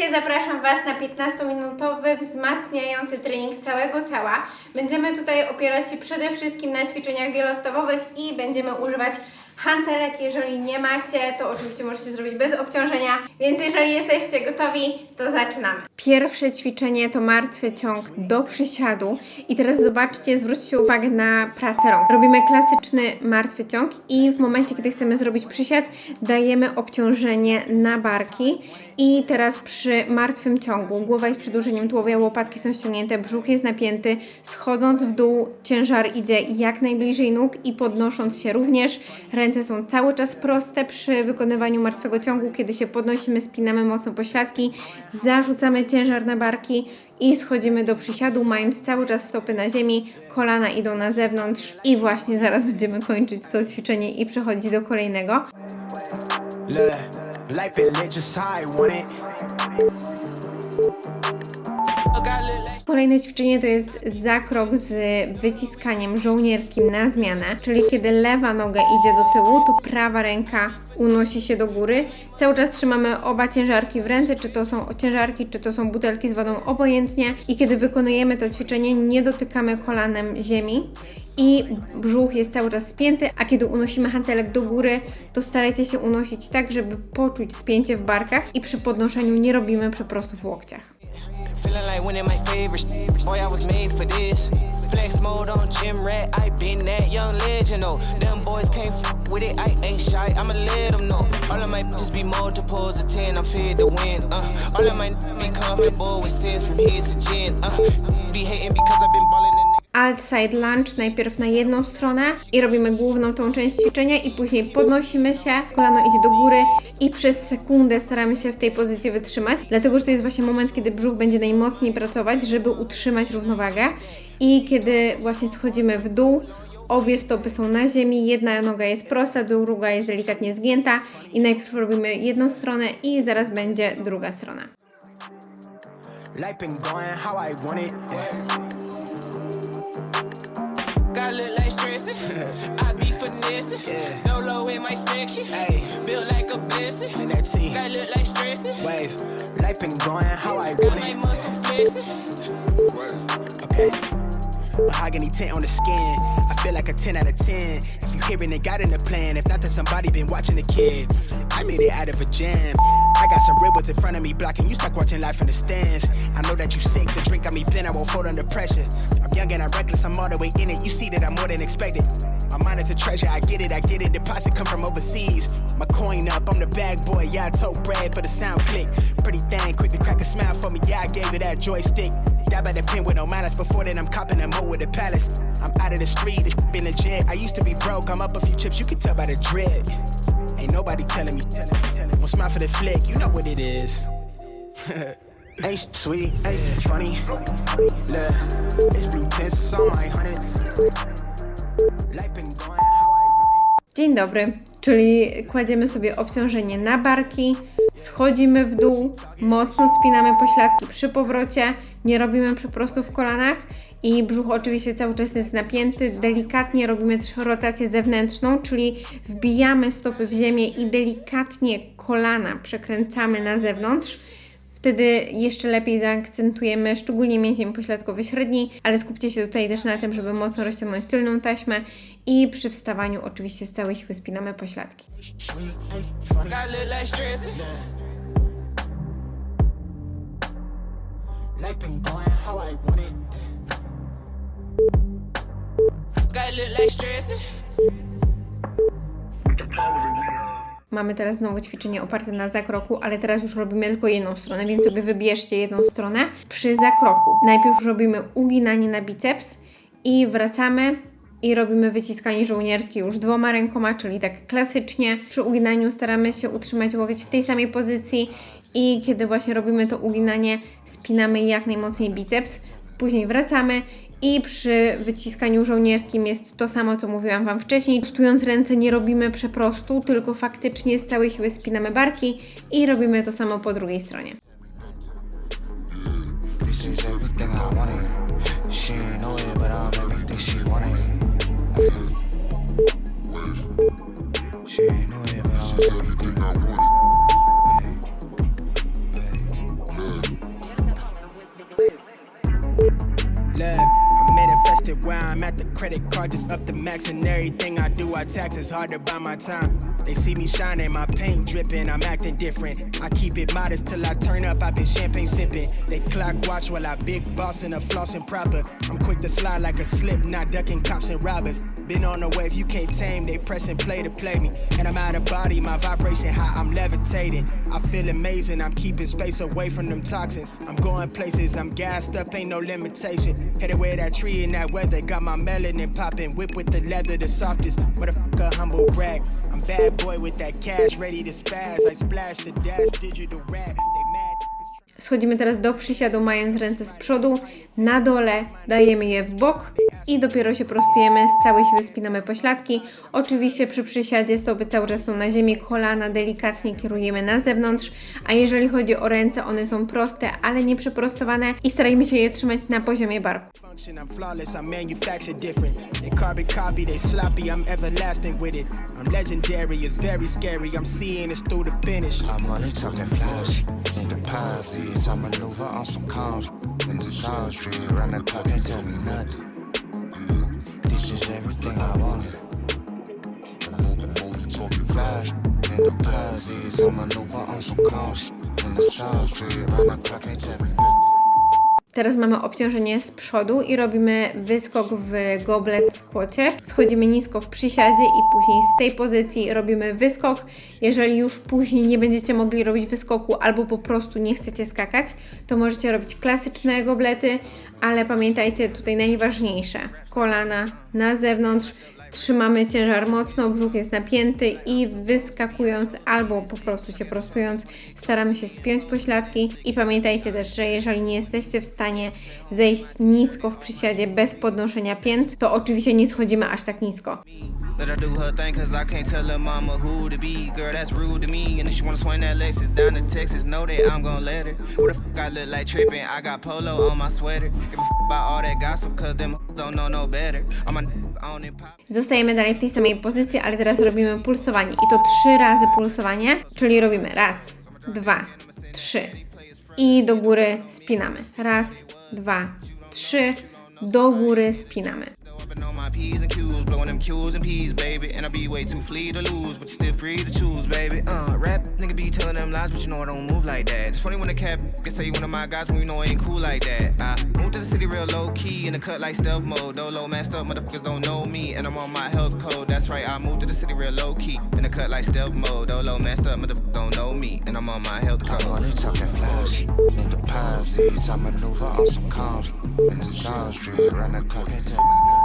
Dzisiaj zapraszam Was na 15-minutowy wzmacniający trening całego ciała. Będziemy tutaj opierać się przede wszystkim na ćwiczeniach wielostawowych i będziemy używać hantelek. Jeżeli nie macie, to oczywiście możecie zrobić bez obciążenia, więc jeżeli jesteście gotowi, to zaczynamy. Pierwsze ćwiczenie to martwy ciąg do przysiadu i teraz zobaczcie, zwróćcie uwagę na pracę rąk. Robimy klasyczny martwy ciąg i w momencie, kiedy chcemy zrobić przysiad, dajemy obciążenie na barki i teraz przy martwym ciągu głowa jest przedłużeniem tułowia, łopatki są ściągnięte, brzuch jest napięty. Schodząc w dół, ciężar idzie jak najbliżej nóg i podnosząc się również. Ręce są cały czas proste przy wykonywaniu martwego ciągu. Kiedy się podnosimy, spinamy mocno pośladki, zarzucamy ciężar na barki i schodzimy do przysiadu, mając cały czas stopy na ziemi, kolana idą na zewnątrz i właśnie zaraz będziemy kończyć to ćwiczenie i przechodzić do kolejnego. Look, life is lit just how I want it. Kolejne ćwiczenie to jest zakrok z wyciskaniem żołnierskim na zmianę, czyli kiedy lewa noga idzie do tyłu, to prawa ręka unosi się do góry. Cały czas trzymamy oba ciężarki w ręce, czy to są ciężarki, czy to są butelki z wodą, obojętnie. I kiedy wykonujemy to ćwiczenie, nie dotykamy kolanem ziemi i brzuch jest cały czas spięty, a kiedy unosimy hantelek do góry, to starajcie się unosić tak, żeby poczuć spięcie w barkach i przy podnoszeniu nie robimy przeprostów w łokciach. Feeling like winning my favorite. Boy, I was made for this. Flex mode on gym rat. I been that young legend, oh. Them boys can't f- with it. I ain't shy. I'ma let them know. All of my just be multiples of ten. I'm fit to win. Uh, all of my be comfortable with sins from his to gin. Uh, be hating because in. Alt side lunge najpierw na jedną stronę i robimy główną tą część ćwiczenia i później podnosimy się, kolano idzie do góry i przez sekundę staramy się w tej pozycji wytrzymać, dlatego że to jest właśnie moment, kiedy brzuch będzie najmocniej pracować, żeby utrzymać równowagę i kiedy właśnie schodzimy w dół, obie stopy są na ziemi, jedna noga jest prosta, druga jest delikatnie zgięta i najpierw robimy jedną stronę i zaraz będzie druga strona. Life been going how I want it. Got look like stressing. I be finessing. No low in my section. Hey, built like a blessing. In that T. Got look like stressing. Wave. Life been going how I Got my muscle flexing. Okay. Mahogany tint on the skin. I feel like a 10 out of 10. If you hearing it, got in the plan. If not, then somebody been watching the kid. I made it out of a jam. I got some ones in front of me blocking. You stuck watching life in the stands. I know that you sick. The drink got me thin. I won't fold under pressure. Young and I'm reckless. I'm all the way in it. You see that I'm more than expected. My mind is a treasure. I get it. I get it. Deposit come from overseas. My coin up. I'm the bag boy. Yeah, I told bread for the sound click. Pretty thing. Quick to crack a smile for me. Yeah, I gave it that joystick. Dab at the pin with no manners. Before then, I'm copping a mo with the palace. I'm out of the street, it's been legit. I used to be broke, I'm up a few chips, you can tell by the drip. Ain't nobody telling me, telling me, telling me. One smile for the flick, you know what it is. sweet, funny. Look, it's blue tints, on my. Life been going how I. Dzień dobry, czyli kładziemy sobie obciążenie na barki, schodzimy w dół, mocno spinamy pośladki przy powrocie, nie robimy przeprostów w kolanach i brzuch oczywiście cały czas jest napięty. Delikatnie robimy też rotację zewnętrzną, czyli wbijamy stopy w ziemię i delikatnie kolana przekręcamy na zewnątrz. Wtedy jeszcze lepiej zaakcentujemy szczególnie mięsień pośladkowy średni, ale skupcie się tutaj też na tym, żeby mocno rozciągnąć tylną taśmę i przy wstawaniu oczywiście z całej siły spinamy pośladki. Got Mamy teraz znowu ćwiczenie oparte na zakroku, ale teraz już robimy tylko jedną stronę, więc sobie wybierzcie jedną stronę. Przy zakroku najpierw robimy uginanie na biceps i wracamy i robimy wyciskanie żołnierskie już dwoma rękoma, czyli tak klasycznie. Przy uginaniu staramy się utrzymać łokieć w tej samej pozycji i kiedy właśnie robimy to uginanie, spinamy jak najmocniej biceps. Później wracamy i przy wyciskaniu żołnierskim jest to samo, co mówiłam Wam wcześniej. Stojąc ręce nie robimy przeprostu, tylko faktycznie z całej siły spinamy barki i robimy to samo po drugiej stronie. I. She ain't it, but but I'm everything I wanted. I'm at the credit card just up the max and everything I do I tax it's hard to buy my time. They see me shining, my paint dripping, I'm acting different. I keep it modest till I turn up, I've been champagne sipping. They clock watch while I big boss and a flossing proper. I'm quick to slide like a slip, not ducking cops and robbers. Been on the wave, you can't tame, they press and play to play me. And I'm out of body, my vibration high, I'm levitating. I feel amazing, I'm keeping space away from them toxins. I'm going places, I'm gassed up, ain't no limitation. Headed where that tree in that weather, got my melanin popping, whip with the leather, the softest. Humble brag. I'm bad boy with that cash, ready to spaz. I splash the dash, digital rap. Schodzimy teraz do przysiadu, mając ręce z przodu. Na dole dajemy je w bok i dopiero się prostujemy. Z całej siły spinamy pośladki. Oczywiście przy przysiadzie stopy cały czas są na ziemi, kolana delikatnie kierujemy na zewnątrz. A jeżeli chodzi o ręce, one są proste, ale nie przeprostowane i starajmy się je trzymać na poziomie barku. Function, I'm flawless, I'm manufactured different. They carbon copy, they sloppy, I'm everlasting with it. I'm legendary, it's very scary. I'm seeing this through the finish. I'm money talking flash. In deposits, I maneuver on some comms. In the Street, the clock, can't tell me nothing. Yeah. This is everything I wanted. Flash. In deposits, I maneuver on some comms. In the South Street, run the clock, can't tell me nothing. Teraz mamy obciążenie z przodu i robimy wyskok w goblet skłocie. Schodzimy nisko w przysiadzie i później z tej pozycji robimy wyskok. Jeżeli już później nie będziecie mogli robić wyskoku albo po prostu nie chcecie skakać, to możecie robić klasyczne goblety, ale pamiętajcie tutaj najważniejsze. Kolana na zewnątrz, Trzymamy ciężar mocno, brzuch jest napięty i wyskakując albo po prostu się prostując, staramy się spiąć pośladki. I pamiętajcie też, że jeżeli nie jesteście w stanie zejść nisko w przysiadzie bez podnoszenia pięt, to oczywiście nie schodzimy aż tak nisko. No. Zostajemy dalej w tej samej pozycji, ale teraz robimy pulsowanie. I to trzy razy pulsowanie, czyli robimy raz, dwa, trzy. I do góry spinamy. Raz, dwa, trzy. Do góry spinamy. P's and Q's, blowing them Q's and P's, baby. And I be way too free to lose, but you still free to choose, baby. Uh, rap, nigga be telling them lies, but you know I don't move like that. It's funny when the cap can say you one of my guys when you know I ain't cool like that. I moved to the city real low key in the cut like stealth mode. Low messed up, motherfuckers don't know me, and I'm on my health code. That's right, I moved to the city real low key in the cut like stealth mode. Low messed up, motherfuckers don't know me, and I'm on my health code. I'm money talking flash. In deposits, I maneuver on some comms. In the South Street, run the clock, can't tell me nothing.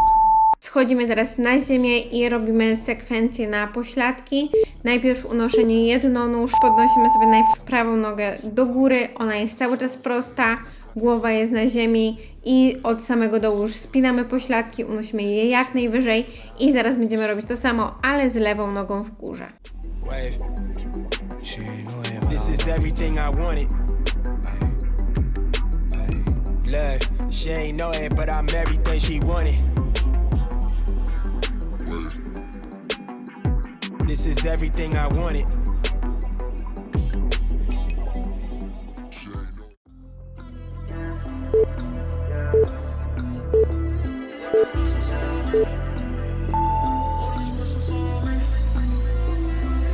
Schodzimy teraz na ziemię i robimy sekwencję na pośladki. Najpierw unoszenie jednonóż, podnosimy sobie najpierw prawą nogę do góry, ona jest cały czas prosta, głowa jest na ziemi i od samego dołu już spinamy pośladki, unosimy je jak najwyżej i zaraz będziemy robić to samo, ale z lewą nogą w górze. Wave. This I'm is everything I wanted. hey. Look, she ain't know it, but I'm everything she wanted. This is everything I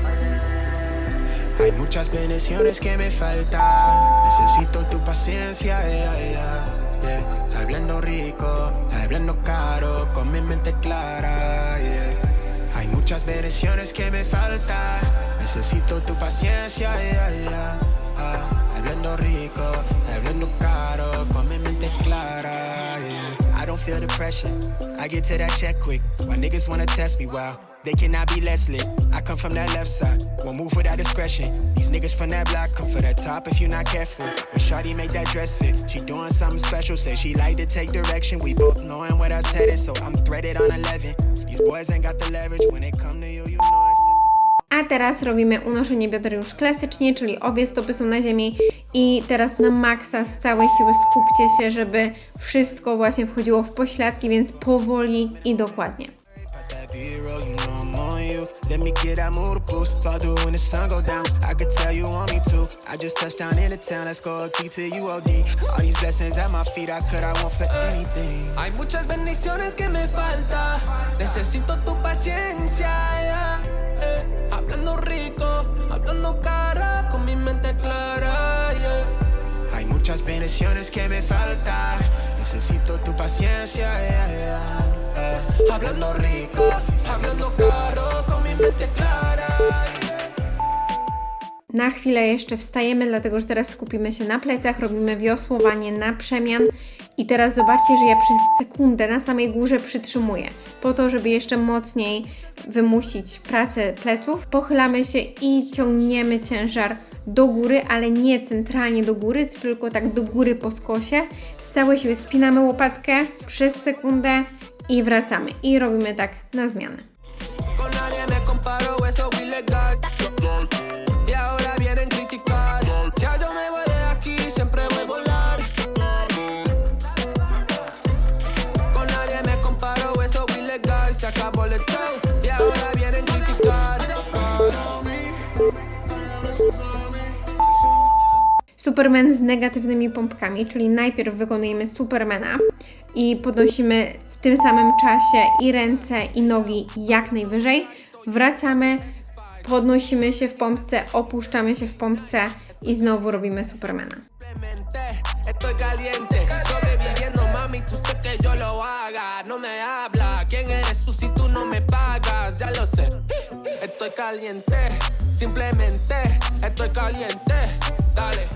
wanted. Hay muchas bendiciones que me faltan. Necesito tu paciencia, yeah, yeah, yeah. Hablando rico, hablando caro, con mi mente clara, yeah. Hay muchas que me. Necesito tu paciencia, yeah, yeah. Ah, hablando rico, hablando caro, con mi mente clara, yeah. I don't feel the pressure. I get to that check quick. Why niggas wanna test me? Wow, they cannot be less lit. I come from that left side, won't move without discretion. These niggas from that block come for that top if you're not careful. When Shawty make that dress fit, she doing something special. Say she like to take direction. We both knowing I said is, so I'm threaded on 11. A teraz robimy unoszenie bioder już klasycznie, czyli obie stopy są na ziemi i teraz na maksa z całej siły skupcie się, żeby wszystko właśnie wchodziło w pośladki, więc powoli i dokładnie. You. Let me get that mood boost. Fall through when the sun go down. I could tell you want me to. I just touched down in the town. Let's go OT to you OD. All these blessings at my feet. I could, I want for anything. Hay muchas bendiciones que me falta. Necesito tu paciencia. yeah, eh. Hablando rico, hablando cara, con mi mente clara. yeah. Hay muchas bendiciones que me falta. Necesito tu paciencia. yeah, yeah. Hablando rico, hablando caro, Na chwilę jeszcze wstajemy, dlatego że teraz skupimy się na plecach, robimy wiosłowanie na przemian. I teraz zobaczcie, że ja przez sekundę na samej górze przytrzymuję, po to, żeby jeszcze mocniej wymusić pracę pleców. Pochylamy się i ciągniemy ciężar do góry, ale nie centralnie do góry, tylko tak do góry po skosie. Z całej siły spinamy łopatkę przez sekundę i wracamy. I robimy tak na zmianę. Se acabó el show. Y ahora vienen criticar. Superman z negatywnymi pompkami, czyli najpierw wykonujemy Supermana i podnosimy w tym samym czasie i ręce, i nogi jak najwyżej. Wracamy, podnosimy się w pompce, opuszczamy się w pompce i znowu robimy Supermana. Simplemente estoy caliente, sobreviviendo mami, tú sé que yo lo haga. No me habla, estoy caliente, simplemente estoy caliente. Dale.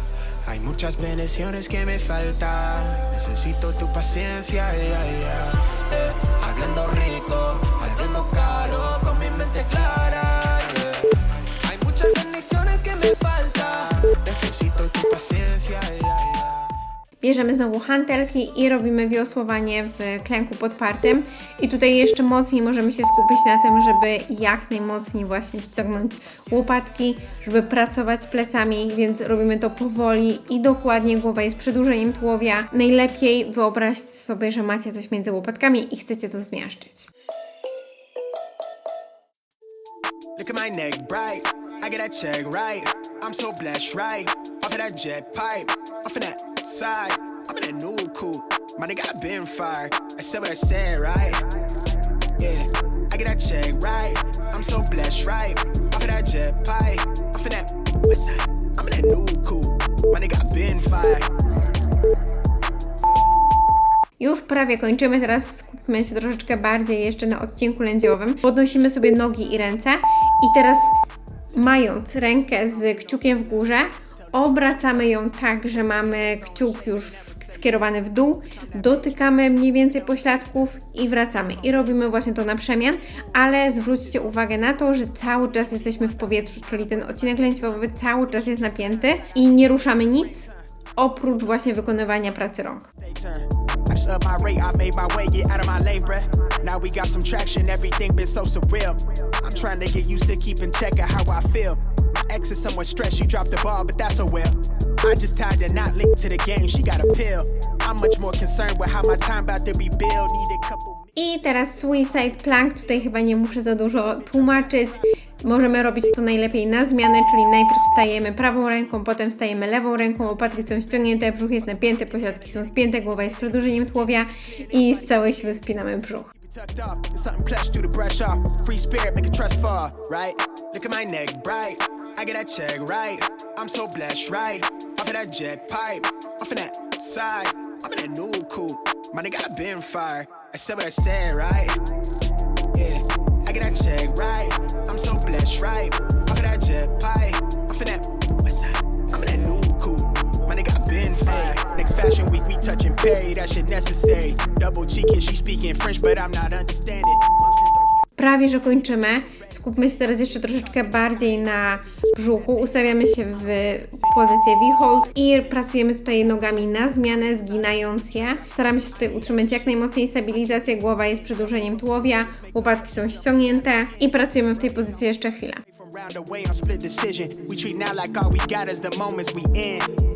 Hay muchas bendiciones que me falta. Necesito tu paciencia. yeah, yeah. Bierzemy znowu hantelki i robimy wiosłowanie w klęku podpartym. I tutaj jeszcze mocniej możemy się skupić na tym, żeby jak najmocniej właśnie ściągnąć łopatki, żeby pracować plecami, więc robimy to powoli i dokładnie. Głowa jest przedłużeniem tułowia. Najlepiej wyobraźcie sobie, że macie coś między łopatkami i chcecie to zmiażdżyć. Look at my neck bright. I get that check right. I'm so blessed, right? Off of that jet pipe, off of that side. I'm in a new coupe. My nigga, I been. I said what I said, right? Yeah, I get that check right. I'm so blessed, right? Of that jet of that. I'm in a new coupe. My nigga, I been. Już prawie kończymy, teraz skupmy się troszeczkę bardziej jeszcze na odcinku lędziowym. Podnosimy sobie nogi i ręce i teraz mając rękę z kciukiem w górze, obracamy ją tak, że mamy kciuk już skierowany w dół, dotykamy mniej więcej pośladków i wracamy. I robimy właśnie to na przemian, ale zwróćcie uwagę na to, że cały czas jesteśmy w powietrzu, czyli ten odcinek lędźwiowy cały czas jest napięty i nie ruszamy nic, oprócz właśnie wykonywania pracy rąk. Ex is somewhat stressed, she dropped the ball, but that's a well. I just tied a knot linked to the game, she got a pill. I'm much more concerned with how my time about to be billed. Need a couple. I teraz Suicide Plank, tutaj chyba nie muszę za dużo tłumaczyć. Możemy robić to najlepiej na zmianę, czyli najpierw wstajemy prawą ręką, potem wstajemy lewą ręką, łopatki są ściągnięte, brzuch jest napięty, pośladki są spięte, głowa jest przedłużeniem tułowia i z całej siły spinamy brzuch. tucked off. It's something plush through the brush off. Free spirit, make a trust fall, right? Look at my neck bright. I get that check right. I'm so blessed, right? Off of that jet pipe, off of that side. I'm in that new coupe. My nigga, I been fired. I said what I said, right? Yeah, I get that check right. I'm so blessed, right? Off of that jet pipe, off of that side. I'm in a new coupe. My nigga, I been fired. Next fashion week, we touching Perry. That shit necessary. Double cheeking, she speaking French, but I'm not understanding. Prawie, że kończymy. Skupmy się teraz jeszcze troszeczkę bardziej na brzuchu. Ustawiamy się w pozycję V-hold i pracujemy tutaj nogami na zmianę, zginając je. Staramy się tutaj utrzymać jak najmocniej stabilizację. Głowa jest przedłużeniem tułowia, łopatki są ściągnięte i pracujemy w tej pozycji jeszcze chwilę.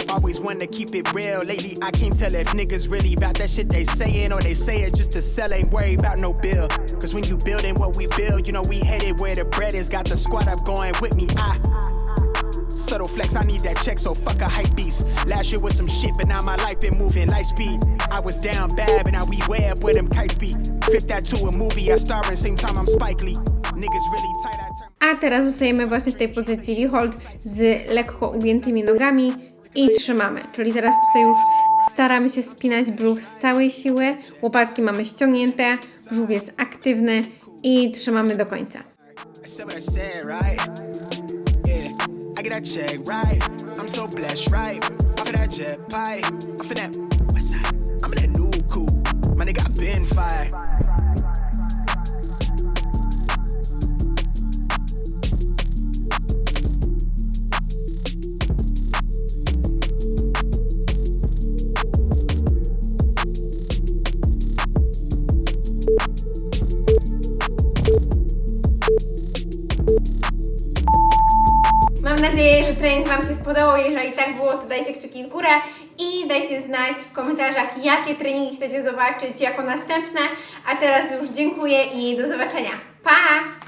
Always wanna keep it real. Lately, I can't tell if niggas really about that shit they saying or they say it just to sell. Ain't worried about no bill. Cause when you building what we build, you know we headed where the bread is. Got the squad up going with me. I subtle flex, I need that check, so fuck a hype beast. Last year was some shit, but now my life been moving light speed. I was down bad, but now we way up where them kites be. Flip that to a movie, I star in same time I'm Spike Lee. Niggas really tight, I turn. A teraz zostajemy właśnie w tej pozycji V-hold z lekko ugiętymi nogami i trzymamy. Czyli teraz tutaj już staramy się spinać brzuch z całej siły. Łopatki mamy ściągnięte, brzuch jest aktywny i trzymamy do końca. I'm that new been fired. Tak było, to dajcie kciuki w górę i dajcie znać w komentarzach, jakie treningi chcecie zobaczyć jako następne. A teraz już dziękuję i do zobaczenia. Pa!